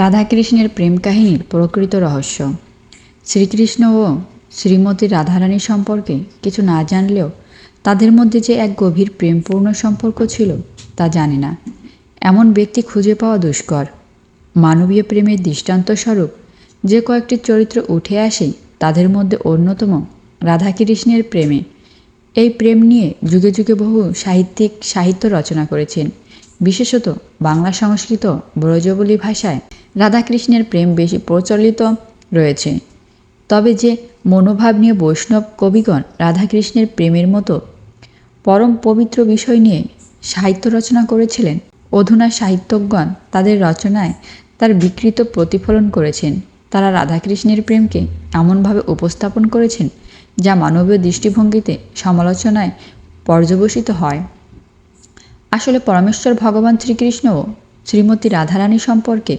রাধাকৃষ্ণের প্রেম কাহিনীর প্রকৃত রহস্য। শ্রীকৃষ্ণ ও শ্রীমতী রাধারানী সম্পর্কে কিছু না জানলেও তাদের মধ্যে যে এক গভীর প্রেমপূর্ণ সম্পর্ক ছিল তা জানে না। এমন ব্যক্তি খুঁজে পাওয়া দুষ্কর। মানবীয় প্রেমের দৃষ্টান্তস্বরূপ যে কয়েকটি চরিত্র উঠে আসে তাদের মধ্যে অন্যতম রাধাকৃষ্ণের প্রেমে। এই প্রেম নিয়ে যুগে যুগে বহু সাহিত্যিক সাহিত্য রচনা করেছেন। বিশেষত বাংলা সংস্কৃত ব্রজবলী ভাষায় রাধাকৃষ্ণের প্রেম বেশি প্রচলিত রয়েছে। তবে যে মনোভাব নিয়ে বৈষ্ণব কবিগণ রাধাকৃষ্ণের প্রেমের মতো পরম পবিত্র বিষয় নিয়ে সাহিত্য রচনা করেছিলেন, অধুনা সাহিত্যজ্ঞগণ তাদের রচনায় তার বিকৃত প্রতিফলন করেছেন। তারা রাধাকৃষ্ণের প্রেমকে এমনভাবে উপস্থাপন করেছেন যা মানবীয় দৃষ্টিভঙ্গিতে সমালোচনায় পর্যবসিত হয়। আসলে পরমেশ্বর ভগবান শ্রীকৃষ্ণ ও শ্রীমতী রাধারানী সম্পর্কে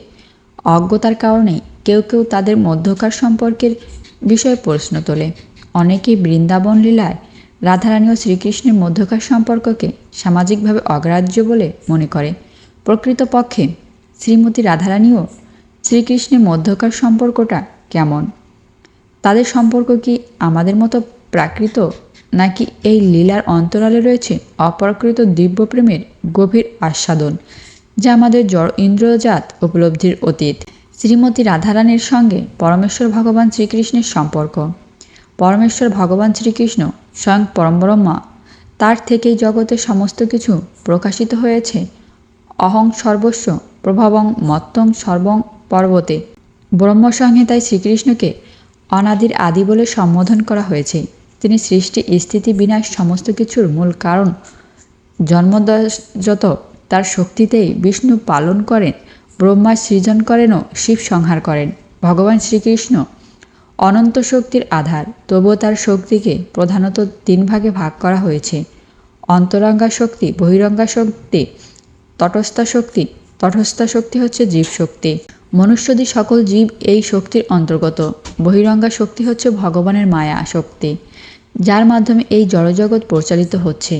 অজ্ঞতার কারণে কেউ কেউ তাদের মধ্যকার সম্পর্কের বিষয়ে প্রশ্ন তোলে। অনেকেই বৃন্দাবন লীলায় রাধারানী ও শ্রীকৃষ্ণের মধ্যকার সম্পর্ককে সামাজিকভাবে অগ্রাহ্য বলে মনে করে। প্রকৃতপক্ষে শ্রীমতী রাধারানী ও শ্রীকৃষ্ণের মধ্যকার সম্পর্কটা কেমন? তাদের সম্পর্ক কি আমাদের মতো প্রাকৃত নাকি এই লীলার অন্তরালে রয়েছে অপ্রাকৃত দিব্য প্রেমের গভীর আস্বাদন, যা আমাদের জড় ইন্দ্রজাত উপলব্ধির অতীত, শ্রীমতী রাধারানীর সঙ্গে পরমেশ্বর ভগবান শ্রীকৃষ্ণের সম্পর্ক। পরমেশ্বর ভগবান শ্রীকৃষ্ণ স্বয়ং পরমব্রহ্মা, তার থেকেই জগতে সমস্ত কিছু প্রকাশিত হয়েছে। অহং সর্বস্ব প্রভাবং মত্তং সর্বং পর্বতে। ব্রহ্মসংহিতায় শ্রীকৃষ্ণকে অনাদির আদি বলে সম্বোধন করা হয়েছে। তিনি সৃষ্টি, স্থিতি, বিনাশ, সমস্ত কিছুর মূল কারণ। জন্মদশযত তার শক্তিতেই বিষ্ণু পালন করেন, ব্রহ্মা সৃজন করেন ও শিব সংহার করেন। ভগবান শ্রীকৃষ্ণ অনন্ত শক্তির আধার, তবুও তার শক্তিকে প্রধানত তিন ভাগে ভাগ করা হয়েছে। অন্তরঙ্গা শক্তি, বহিরঙ্গা শক্তি, তটস্থা শক্তি তটস্থা শক্তি হচ্ছে জীব শক্তি মনুষ্যদি সকল জীব এই শক্তির অন্তর্গত। বহিরঙ্গা শক্তি হচ্ছে ভগবানের মায়া শক্তি, যার মাধ্যমে এই জড়জগৎ পরিচালিত হচ্ছে।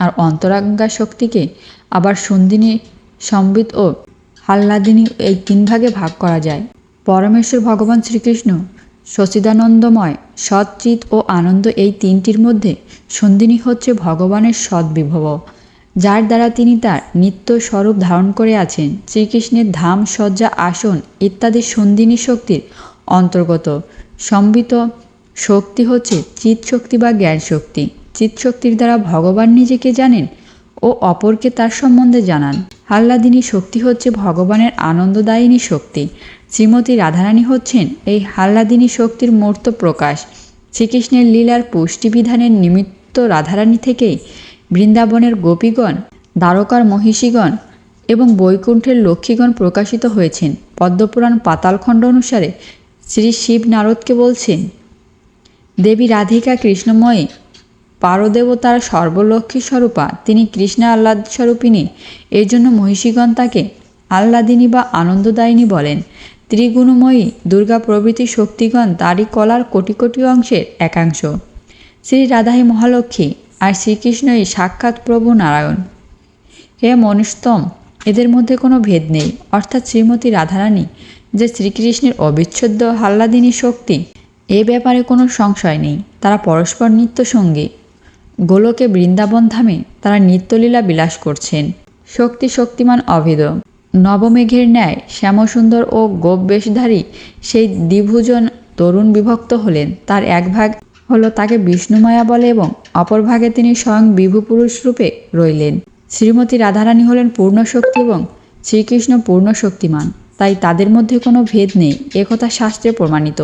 আর অন্তরাঙ্গা শক্তিকে আবার সন্দিনী সম্বিত ও হাল্লাদিনী এই তিন ভাগে ভাগ করা যায়। পরমেশ্বর ভগবান শ্রীকৃষ্ণ, সচিদানন্দময়, সৎচিত ও আনন্দ এই তিনটির মধ্যে সন্দিনী হচ্ছে ভগবানের সদ্বিভব। যার দ্বারা তিনি তার নিত্য স্বরূপ ধারণ করে আছেন। শ্রীকৃষ্ণের ধাম সজ্জা আসন ইত্যাদি সন্দিনী শক্তির অন্তর্গত। সম্বিত শক্তি হচ্ছে চিত শক্তি বা জ্ঞান শক্তি চিত শক্তির দ্বারা ভগবান নিজেকে জানেন ও অপরকে তার সম্বন্ধে জানান। হাল্লাদিনী শক্তি হচ্ছে ভগবানের আনন্দদায়িনী শক্তি। শ্রীমতী রাধারানী হচ্ছেন এই হাল্লাদিনী শক্তির মূর্ত প্রকাশ। শ্রীকৃষ্ণের লীলার পুষ্টিবিধানের নিমিত্ত রাধারানী থেকেই বৃন্দাবনের গোপীগণ, দ্বারকার মহিষীগণ এবং বৈকুণ্ঠের লক্ষ্মীগণ প্রকাশিত হয়েছেন। পদ্মপুরাণ পাতালখণ্ড অনুসারে শ্রী শিব নারদকে বলছেন, দেবী রাধিকা কৃষ্ণময়ী পারদেবতার সর্বলক্ষ্মী স্বরূপা, তিনি কৃষ্ণা আহ্লাদ স্বরূপিনী এই জন্য মহিষীগণ তাকে আহ্লাদিনী বা আনন্দদায়িনী বলেন। ত্রিগুণময়ী দুর্গা প্রভৃতি শক্তিগণ তারই কলার কোটি কোটি অংশের একাংশ। শ্রী রাধাই মহালক্ষ্মী আর শ্রীকৃষ্ণই সাক্ষাৎ প্রভু নারায়ণ। হে মনুষ্টম এদের মধ্যে কোনো ভেদ নেই। অর্থাৎ শ্রীমতী রাধারানী যে শ্রীকৃষ্ণের অবিচ্ছেদ্য হাল্লাদিনী শক্তি, এ ব্যাপারে কোনো সংশয় নেই। তারা পরস্পর নিত্য সঙ্গী গোলকে বৃন্দাবন ধামে তারা নিত্যলীলা বিলাস করছেন। শক্তি শক্তিমান অভেদ। নবমেঘের ন্যায় শ্যামসুন্দর ও গোপবেশধারী সেই দ্বিভুজন তরুণ বিভক্ত হলেন। তার এক ভাগ হলো তাকে বিষ্ণুমায়া বলে এবং অপর ভাগে তিনি স্বয়ং বিভু পুরুষ রূপে রইলেন। শ্রীমতী রাধারানী হলেন পূর্ণ শক্তি এবং শ্রীকৃষ্ণ পূর্ণ শক্তিমান তাই তাদের মধ্যে কোনো ভেদ নেই একথা শাস্ত্রে প্রমাণিত।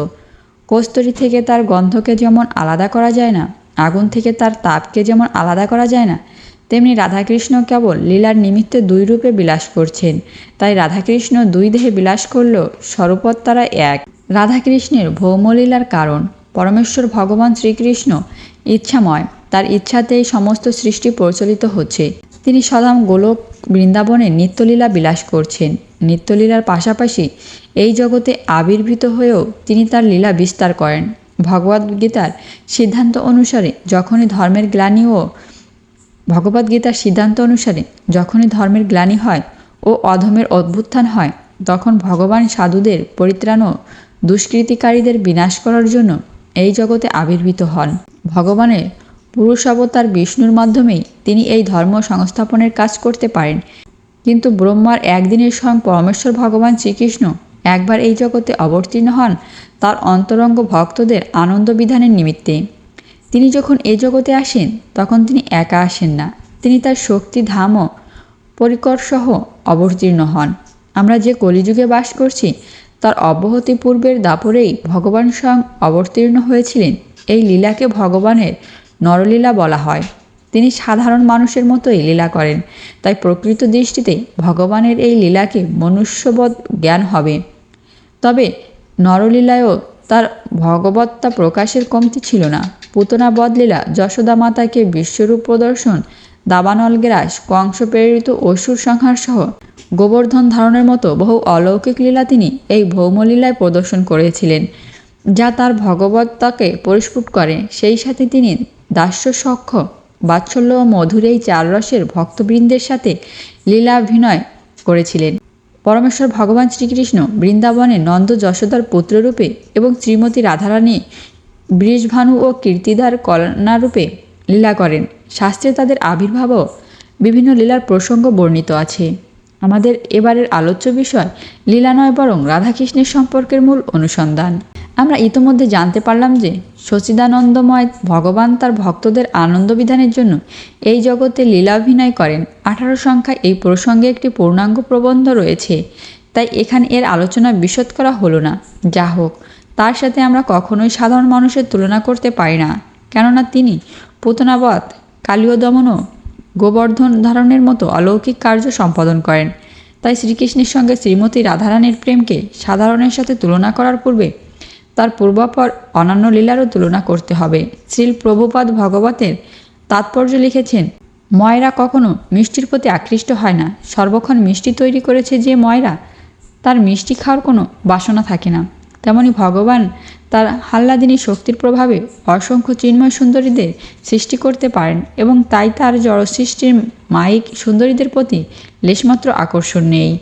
কস্তরী থেকে তার গন্ধকে যেমন আলাদা করা যায় না, আগুন থেকে তার তাপকে যেমন আলাদা করা যায় না, তেমনি রাধাকৃষ্ণ কেবল লীলার নিমিত্তে দুই রূপে বিলাস করছেন। তাই রাধাকৃষ্ণ দুই দেহে বিলাস করলেও স্বরূপত তারা এক। রাধাকৃষ্ণের ভৌমলীলার কারণ। পরমেশ্বর ভগবান শ্রীকৃষ্ণ ইচ্ছাময়। তার ইচ্ছাতেই সমস্ত সৃষ্টি প্রচলিত হচ্ছে। তিনি সদাম গোলক বৃন্দাবনে নিত্যলীলা বিলাস করছেন। নিত্যলীলার পাশাপাশি এই জগতে আবির্ভূত হয়েও তিনি তার লীলা বিস্তার করেন। ভগবদ্গীতার সিদ্ধান্ত অনুসারে যখনই ধর্মের গ্লানি ও ভগবদ্গীতার সিদ্ধান্ত অনুসারে যখনই ধর্মের গ্লানি হয় ও অধমের অভ্যুত্থান হয়, তখন ভগবান সাধুদের পরিত্রাণ ও দুষ্কৃতিকারীদের বিনাশ করার জন্য এই জগতে আবির্ভূত হন। ভগবানের পুরুষ অবতার বিষ্ণুর মাধ্যমেই তিনি এই ধর্ম সংস্থাপনের কাজ করতে পারেন। কিন্তু ব্রহ্মার একদিনের স্বয়ং পরমেশ্বর ভগবান শ্রীকৃষ্ণ একবার এই জগতে অবতীর্ণ হন, তার অন্তরঙ্গ ভক্তদের আনন্দ বিধানের নিমিত্তে। তিনি যখন এই জগতে আসেন, তখন তিনি একা আসেন না। তিনি তার শক্তি, ধাম পরিকরসহ অবতীর্ণ হন। আমরা যে কলিযুগে বাস করছি তার অব্যাহতি পূর্বের দাপরেই ভগবান স্বয়ং অবতীর্ণ হয়েছিলেন। এই লীলাকে ভগবানের নরলীলা বলা হয়। তিনি সাধারণ মানুষের মতোই লীলা করেন। তাই প্রকৃত দৃষ্টিতে ভগবানের এই লীলাকে মনুষ্যবোধ জ্ঞান হবে। তবে নরলীলায়ও তার ভগবত্তা প্রকাশের কমতি ছিল না। পুতনা বদলীলা যশোদা মাতাকে বিশ্বরূপ প্রদর্শন দাবানল গ্রাস কংস প্রেরিত অসুর সংহার সহ গোবর্ধন ধারণের মতো বহু অলৌকিক লীলা তিনি এই ভৌমলীলায় প্রদর্শন করেছিলেন, যা তার ভগবত্তাকে পরিস্ফুট করে। সেই সাথে তিনি দাস্য সক্ষ, বাৎসল্য ও মধুর এই চার রসের ভক্তবৃন্দের সাথে লীলাভিনয় করেছিলেন। পরমেশ্বর ভগবান শ্রীকৃষ্ণ বৃন্দাবনে নন্দ যশোদার পুত্ররূপে এবং শ্রীমতী রাধারানী বৃষভানু ও কীর্তিদার কন্যারূপে লীলা করেন। শাস্ত্রে তাদের আবির্ভাবও বিভিন্ন লীলার প্রসঙ্গ বর্ণিত আছে। আমাদের এবারের আলোচ্য বিষয় লীলা নয় বরং রাধাকৃষ্ণের সম্পর্কের মূল অনুসন্ধান। আমরা ইতোমধ্যে জানতে পারলাম যে সচিদানন্দময় ভগবান তার ভক্তদের আনন্দ বিধানের জন্য এই জগতে লীলাভিনয় করেন। আঠারো সংখ্যায় এই প্রসঙ্গে একটি পূর্ণাঙ্গ প্রবন্ধ রয়েছে। তাই এখানে এর আলোচনা বিশদ করা হলো না। যা হোক, তার সাথে আমরা কখনোই সাধারণ মানুষের তুলনা করতে পারি না। কেননা তিনি পুতনাবধ কালীয় দমন ও গোবর্ধন ধারণের মতো অলৌকিক কার্য সম্পাদন করেন। তাই শ্রীকৃষ্ণের সঙ্গে শ্রীমতী রাধারানীর প্রেমকে সাধারণের সাথে তুলনা করার পূর্বে তার পূর্বাপর অন্যান্য লীলারও তুলনা করতে হবে। শ্রীল প্রভুপাদ ভগবতের তাৎপর্য লিখেছেন, ময়রা কখনো মিষ্টির প্রতি আকৃষ্ট হয় না। সর্বক্ষণ মিষ্টি তৈরি করেছে যে ময়রা, তার মিষ্টি খাওয়ার কোনো বাসনা থাকে না। তেমনি ভগবান তার হাল্লাদিনী শক্তির প্রভাবে অসংখ্য চিন্ময় সুন্দরীদের সৃষ্টি করতে পারেন এবং তাই তার জড়সৃষ্টির মায়িক সুন্দরীদের প্রতি লেশমাত্র আকর্ষণ নেই।